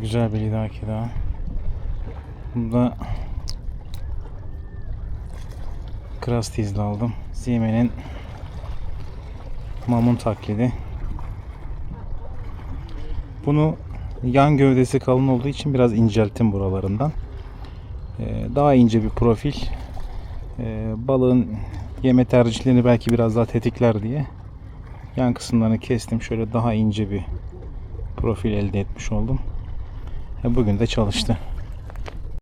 güzel bir lidaki daha. Bunda Kras tizli aldım. Siemens'in mamun taklidi. Bunu yan gövdesi kalın olduğu için biraz incelttim buralarından. Ee, daha ince bir profil. Ee, balığın yeme tercihlerini belki biraz daha tetikler diye yan kısımlarını kestim. Şöyle daha ince bir profil elde etmiş oldum. Bugün de çalıştı.